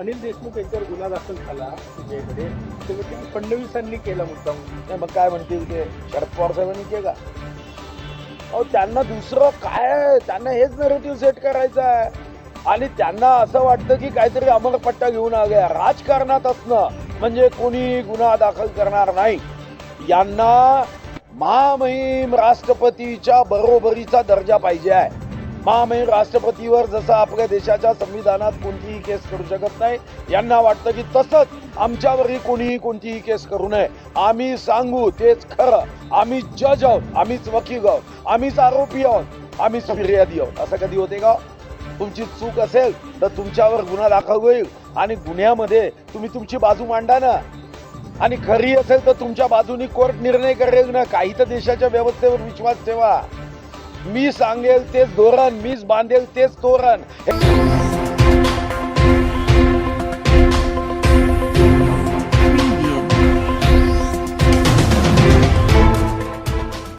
अनिल देशमुख यांच्यावर गुन्हा दाखल झाला सीबीआयकडे तेव्हा ते फडणवीसांनी केला मुद्दा नाही मग काय म्हणतील ते? शरद पवार साहेबांनी के का? अहो त्यांना दुसरं काय त्यांना हेच नरेटिव्ह सेट करायचं आहे. आणि त्यांना असं वाटतं की काहीतरी अमरपट्टा घेऊन आ राजकारणात असणं म्हणजे कोणी गुन्हा दाखल करणार नाही. यांना महामहिम राष्ट्रपतीच्या बरोबरीचा दर्जा पाहिजे आहे. महामहिम राष्ट्रपतीवर जसं आपल्या देशाच्या संविधानात कोणतीही केस करू शकत नाही यांना वाटतं की तसंच आमच्यावरही कोणीही कोणतीही केस करू नये. आम्ही सांगू तेच खरं. आम्ही जज आहोत आम्हीच वकील आहोत आम्हीच आरोपी आहोत आम्हीच फिर्यादी आहोत. असं कधी होते का? तुमची चूक असेल तर तुमच्यावर गुन्हा दाखल होईल आणि गुन्ह्यामध्ये तुम्ही तुमची बाजू मांडा ना. आणि खरी असेल तर तुमच्या बाजूनी कोर्ट निर्णय करेल ना. काही तर देशाच्या व्यवस्थेवर विश्वास ठेवा. मी सांगेल तेच धोरण मीच बांधेल तेच तोरण.